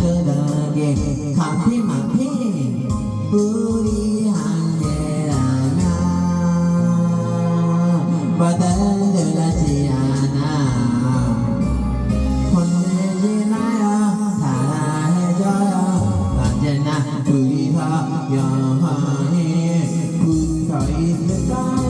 그러게 카페 마페 우리 함께라면 버들들하지 않아. 혼내지 마요. 사랑해줘요. 언제나 둘이서 영원히 붙어있을 거야.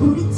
ঘুরি